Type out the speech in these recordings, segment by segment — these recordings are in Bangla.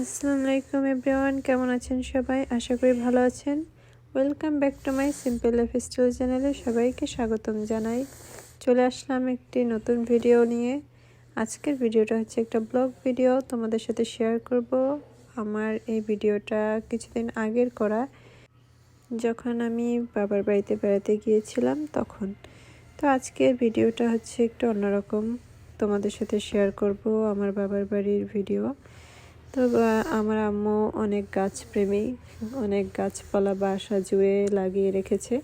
আসসালামু আলাইকুম এভরিওয়ান, কেমন আছেন সবাই? আশা করি ভালো আছেন। Welcome back to my simple life style চ্যানেলে সবাইকে স্বাগতম জানাই। চলে আসলাম একটি নতুন ভিডিও নিয়ে। আজকের ভিডিওটা হচ্ছে একটা ব্লগ ভিডিও তোমাদের সাথে শেয়ার করব। আমার এই ভিডিওটা কিছুদিন আগের করা। যখন আমি বাবার বাড়িতে বেড়াতে গিয়েছিলাম তখন। তো আজকের ভিডিওটা হচ্ছে একটু অন্যরকম। তোমাদের সাথে শেয়ার করব আমার বাবার বাড়ির ভিডিও তো আমার আম্মু অনেক গাছ প্রেমী অনেক গাছপালা বাসা জুড়ে লাগিয়ে রেখেছে।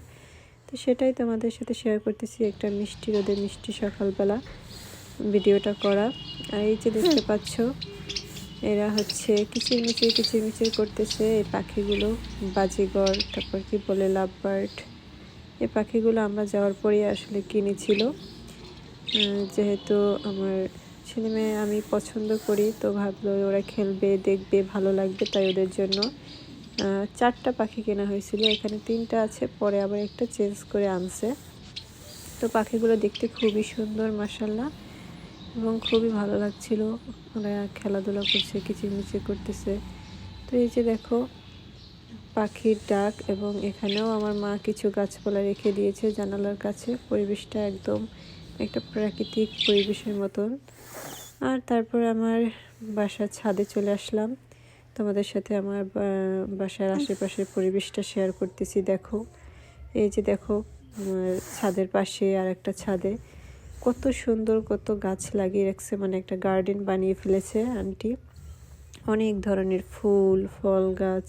তো সেটাই তোমাদের সাথে শেয়ার করতেছি একটা মিষ্টি রোদে মিষ্টি সকালবেলা ভিডিওটা করা। আর এই যে দেখতে পাচ্ছ, এরা হচ্ছে কিচিরমিচির কিচিরমিচির করতেছে এই পাখিগুলো। বাজিগর তারপর কি বলে লাভ বার্ড এই পাখিগুলো আমরা যাওয়ার পরেই আসলে কিনেছিল। যেহেতু আমার ছেলে মেয়ে আমি পছন্দ করি, তো ভাবলো ওরা খেলবে, দেখবে, ভালো লাগবে তাই ওদের জন্য। চারটা পাখি কেনা হয়েছিল, এখানে তিনটা আছে, পরে আবার একটা চেঞ্জ করে আনছে। তো পাখিগুলো দেখতে খুবই সুন্দর মাসাল্লাহ এবং খুবই ভালো লাগছিল। ওরা খেলাধুলা করছে, কিচিরমিচির করতেছে। তো এই যে দেখো, পাখির ডাক, এবং এখানেও আমার মা কিছু গাছপালা রেখে দিয়েছে জানালার কাছে। পরিবেশটা একদম একটা প্রাকৃতিক পরিবেশের মতন। আর তারপর আমার বাসার ছাদে চলে আসলাম। তোমাদের সাথে আমার বাসার আশেপাশের পরিবেশটা শেয়ার করতেছি, দেখো। এই যে দেখো ছাদের পাশে আর একটা ছাদে। কত সুন্দর, কত গাছ লাগিয়ে রাখছে মানে একটা গার্ডেন বানিয়ে ফেলেছে আন্টি অনেক ধরনের ফুল, ফল গাছ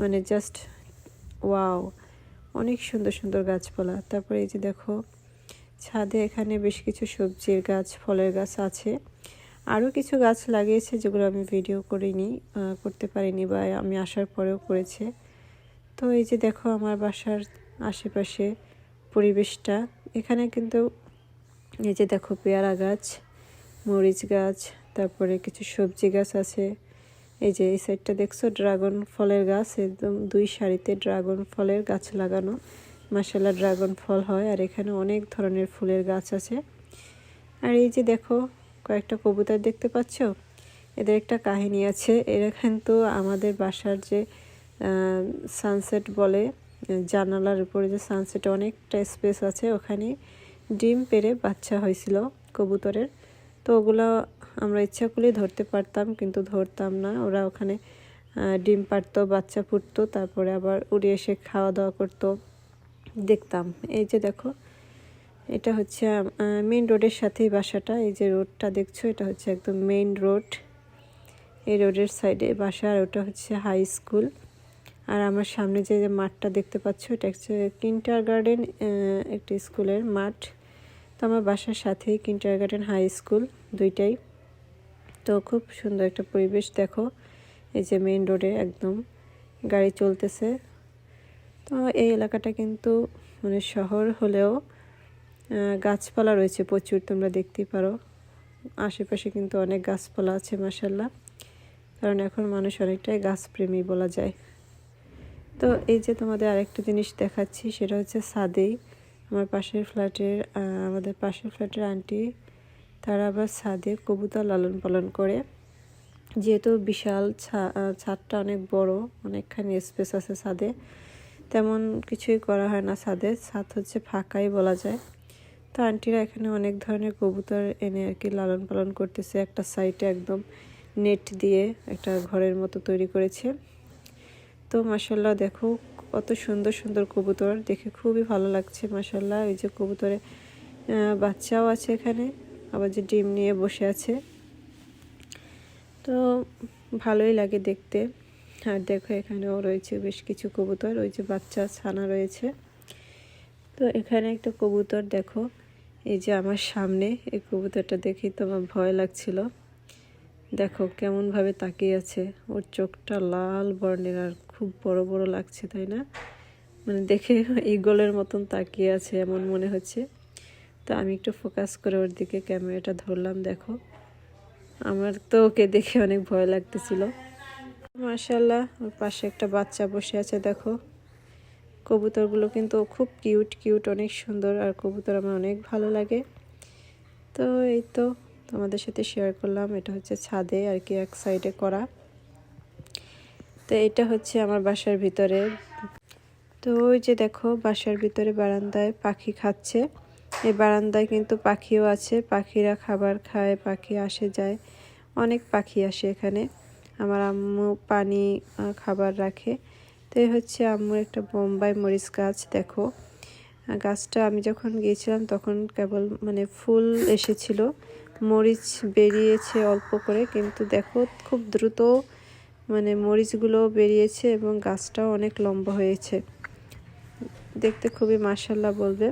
মানে জাস্ট ওয়াও অনেক সুন্দর সুন্দর গাছপালা। তারপরে এই যে দেখো ছাদে এখানে বেশ কিছু সবজির গাছ, ফলের গাছ আছে। আরও কিছু গাছ লাগিয়েছে যেগুলো আমি ভিডিও করিনি করতে পারিনি বা আমি আসার পরেও করেছে। তো এই যে দেখো আমার বাসার আশেপাশে পরিবেশটা। এখানে কিন্তু এই যে দেখো পেয়ারা গাছ, মরিচ গাছ, তারপরে কিছু সবজি গাছ আছে। এই যে এই সাইডটা দেখছ, ড্রাগন ফলের গাছ, একদম দুই সারিতে ড্রাগন ফলের গাছ লাগানো। মাসাল্লাহ ড্রাগন ফল হয় আর এখানে অনেক ধরনের ফুলের গাছ আছে। আর এই যে দেখো, কয়েকটা কবুতর দেখতে পাচ্ছ? এদের একটা কাহিনী আছে। এরা কিন্তু আমাদের বাসার যে সানসেট বলে, জানালার উপরে যে সানসেট অনেকটা স্পেস আছে, ওখানে ডিম পেরে বাচ্চা হয়েছিল কবুতরের। তো ওগুলো আমরা ইচ্ছা করলেই ধরতে পারতাম, কিন্তু ধরতাম না। ওরা ওখানে ডিম পারতো বাচ্চা ফুটতো তারপরে আবার উড়ে এসে খাওয়া দাওয়া করতো। দেখতাম। এই যে দেখো, এটা হচ্ছে মেইন রোডের সাথেই বাসাটা। এই যে রোডটা দেখছ, এটা হচ্ছে একদম মেইন রোড এই রোডের সাইডে বাসা আর ওটা হচ্ছে হাই স্কুল আর আমার সামনে যে মাঠটা দেখতে পাচ্ছ, এটা হচ্ছে কিন্টার গার্ডেন একটি স্কুলের মাঠ। তো আমার বাসার সাথেই কিন্টার গার্ডেন হাই স্কুল দুইটাই। তো খুব সুন্দর একটা পরিবেশ দেখো। এই যে মেইন রোডে একদম গাড়ি চলতেছে। তো এই এলাকাটা কিন্তু মানে শহর হলেও গাছপালা রয়েছে প্রচুর, তোমরা দেখতেই পারো। আশেপাশে কিন্তু অনেক গাছপালা আছে মাসাল্লাহ কারণ এখন মানুষ অনেকটাই গাছপ্রেমী বলা যায়। তো এই যে তোমাদের আরেকটা জিনিস দেখাচ্ছি, সেটা হচ্ছে ছাদেই আমার পাশের ফ্ল্যাটের আমাদের পাশের ফ্ল্যাটের আন্টি, তারা আবার ছাদে কবুতর লালন পালন করে। যেহেতু বিশাল ছাদটা অনেক বড়, অনেকখানি স্পেস আছে ছাদে। তেমন কিছুই করা হয় না ছাদে। ছাদ হচ্ছে ফাঁকাই বলা যায়। তো আন্টিরা এখানে অনেক ধরনের কবুতর এনে আর কি লালন পালন করতেছে। একটা সাইডে একদম নেট দিয়ে একটা ঘরের মতো তৈরি করেছে। তো মাসাল্লাহ দেখো কত সুন্দর সুন্দর কবুতর। দেখে খুবই ভালো লাগছে মাসাল্লাহ এই যে কবুতরে বাচ্চাও আছে এখানে, আবার যে ডিম নিয়ে বসে আছে। তো ভালোই লাগে দেখতে। আর দেখো এখানেও রয়েছে বেশ কিছু কবুতর, ওই যে বাচ্চা ছানা রয়েছে। তো এখানে একটা কবুতর দেখো, এই যে আমার সামনে, এই কবুতরটা দেখেই তো আমার ভয় লাগছিল। দেখো কেমনভাবে তাকিয়ে আছে, ওর চোখটা লাল বর্ণের আর খুব বড় বড় লাগছে, তাই না? মানে দেখে ইগলের মতন তাকিয়ে আছে, এমন মনে হচ্ছে। তো আমি একটু ফোকাস করে ওর দিকে ক্যামেরাটা ধরলাম, দেখো। আমার তো ওকে দেখে অনেক ভয় লাগতেছিল। মার্শাল্লাহ ওর পাশে একটা বাচ্চা বসে আছে, দেখো। কবুতরগুলো কিন্তু খুব কিউট কিউট, অনেক সুন্দর, আর কবুতর আমার অনেক ভালো লাগে। তো এই তো তোমাদের সাথে শেয়ার করলাম, এটা হচ্ছে ছাদে আর কি, এক সাইডে করা। তো এটা হচ্ছে আমার বাসার ভিতরে। তো ওই যে দেখো, বাসার ভিতরে বারান্দায় পাখি খাচ্ছে। এই বারান্দায় কিন্তু পাখিও আছে, পাখিরা খাবার খায়, পাখি আসে, যায়। অনেক পাখি আসে এখানে। আমার আম্মু পানি খাবার রাখে। তো এই হচ্ছে আম্মুর একটা বোম্বাই মরিচ গাছ, দেখো। গাছটা আমি যখন গিয়েছিলাম তখন কেবল মানে ফুল এসেছিল। মরিচ বেরিয়েছে অল্প করে, কিন্তু দেখো খুব দ্রুত মানে মরিচগুলো বেরিয়েছে এবং গাছটাও অনেক লম্বা হয়েছে। দেখতে খুবই মার্শাল্লাহ বলবে।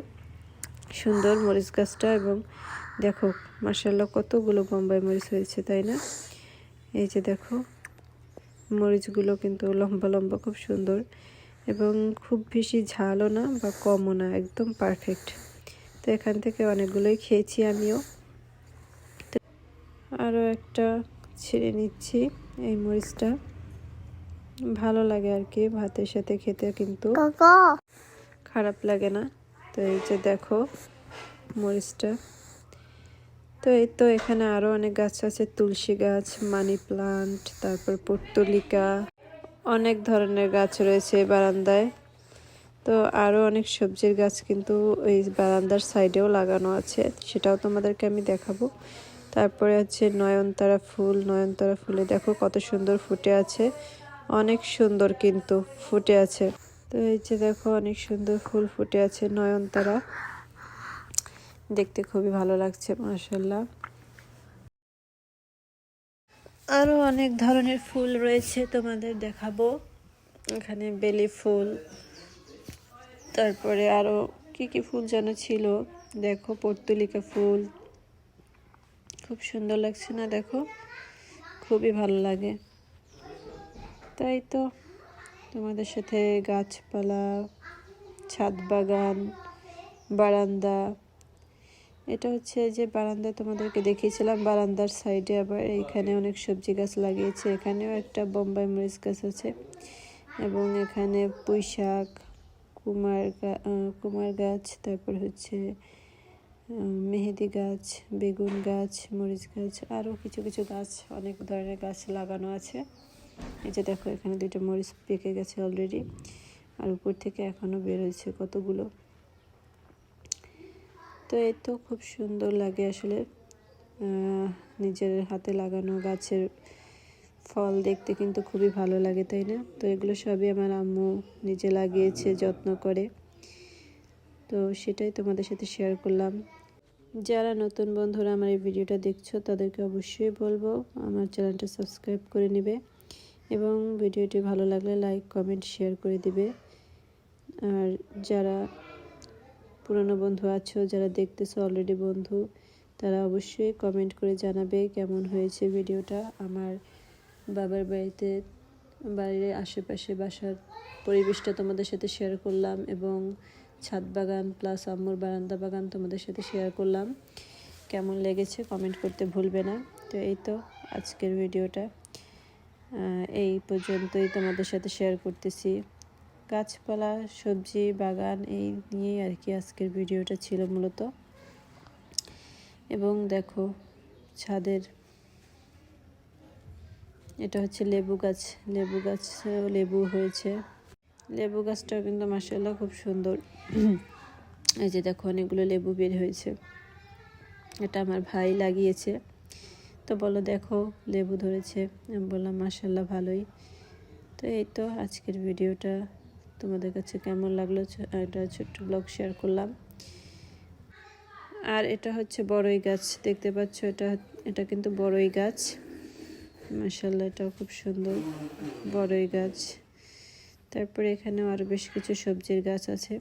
সুন্দর মরিচ গাছটা এবং দেখো মার্শাল্লাহ কতগুলো বোম্বাই মরিচ হয়েছে, তাই না? এই যে দেখো। মরিচগুলো কিন্তু লম্বা লম্বা খুব সুন্দর এবং খুব বেশি ঝালও না বা কমও না একদম পারফেক্ট তো এখান থেকে অনেকগুলোই খেয়েছি আমিও। আরও একটা ছিঁড়ে নিচ্ছি এই মরিচটা। ভালো লাগে আর কি ভাতের সাথে খেতে কিন্তু। খারাপ লাগে না। তো এই যে দেখো মরিচটা। তো এই তো এখানে আরও অনেক গাছ আছে, তুলসী গাছ, মানি প্লান্ট, তারপর পর্তুলিকা অনেক ধরনের গাছ রয়েছে বারান্দায়। তো আরও অনেক সবজির গাছ কিন্তু এই বারান্দার সাইডেও লাগানো আছে, সেটাও তোমাদেরকে আমি দেখাবো। তারপরে হচ্ছে নয়নতারা ফুল, নয়নতারা ফুলে দেখো কত সুন্দর ফুটে আছে, অনেক সুন্দর কিন্তু ফুটে আছে। তো এই যে দেখো অনেক সুন্দর ফুল ফুটে আছে নয়নতারা। দেখতে খুবই ভালো লাগছে মাসাল্লাহ আরও অনেক ধরনের ফুল রয়েছে তোমাদের দেখাবো। এখানে বেলি ফুল, তারপরে আরও কি কি ফুল যেন ছিল। দেখো, পর্তুলিকা ফুল। খুব সুন্দর লাগছে না, দেখো? খুবই ভালো লাগে। তাই তো, তোমাদের সাথে গাছপালা, ছাদ বাগান, বারান্দা এটা হচ্ছে যে বারান্দা তোমাদেরকে দেখিয়েছিলাম, বারান্দার সাইডে আবার এখানে অনেক সবজি গাছ লাগিয়েছে, এখানেও একটা বোম্বাই মরিচ গাছ আছে এবং এখানে পুঁই শাক, কুমার কুমার গাছ, তারপর হচ্ছে মেহেদি গাছ, বেগুন গাছ, মরিচ গাছ, আরও কিছু কিছু গাছ, অনেক ধরনের গাছ লাগানো আছে। এই যে দেখো এখানে দুইটা মরিচ পেকে গেছে অলরেডি আর উপর থেকে এখনও বেরোচ্ছে কতগুলো। তো এই তো খুব সুন্দর লাগে আসলে নিজের হাতে লাগানো গাছের ফল দেখতে কিন্তু খুবই ভালো লাগে, তাই না? তো এগুলো সবই আমার আম্মু নিজে লাগিয়েছে, যত্ন করে। তো সেটাই তোমাদের সাথে শেয়ার করলাম। যারা নতুন বন্ধুরা আমার এই ভিডিওটা দেখছ, তাদেরকে অবশ্যই বলব আমার চ্যানেলটা সাবস্ক্রাইব করে নেবে এবং ভিডিওটি ভালো লাগলে লাইক কমেন্ট শেয়ার করে দিবে। আর যারা পুরনো বন্ধু আছো, যারা দেখতেছো অলরেডি বন্ধু, তারা অবশ্যই কমেন্ট করে জানাবে কেমন হয়েছে ভিডিওটা। আমার বাবার বাড়িতে, বাড়ির আশেপাশে বাসার পরিবেশটা তোমাদের সাথে শেয়ার করলাম এবং ছাদ বাগান প্লাস আম্মুর বারান্দা বাগান তোমাদের সাথে শেয়ার করলাম। কেমন লেগেছে কমেন্ট করতে ভুলবে না। তো এই তো আজকের ভিডিওটা। এই পর্যন্তই তোমাদের সাথে শেয়ার করতেছি। গাছপালা, সবজি, বাগান, এই নিয়েই আর কি আজকের ভিডিওটা ছিল মূলত। এবং দেখো ছাদের এটা হচ্ছে লেবু গাছ। লেবু গাছ লেবু হয়েছে। লেবু গাছটাও কিন্তু মাসাল্লাহ খুব সুন্দর। এই যে দেখো অনেকগুলো লেবু বের হয়েছে। এটা আমার ভাই লাগিয়েছে। তো বলো দেখো লেবু ধরেছে। আমি বললাম মাসাল্লাহ ভালোই। তো এই তো আজকের ভিডিওটা। তোমাদের কাছে কেমন লাগল এটা ছোট্ট ব্লগ শেয়ার করলাম। আর এটা হচ্ছে বড়ই গাছ, দেখতে পাচ্ছ এটা এটা কিন্তু বড়ই গাছ। মাসাল্লাহ এটাও খুব সুন্দর, বড়ই গাছ। তারপরে এখানেও আরও বেশ কিছু সবজির গাছ আছে।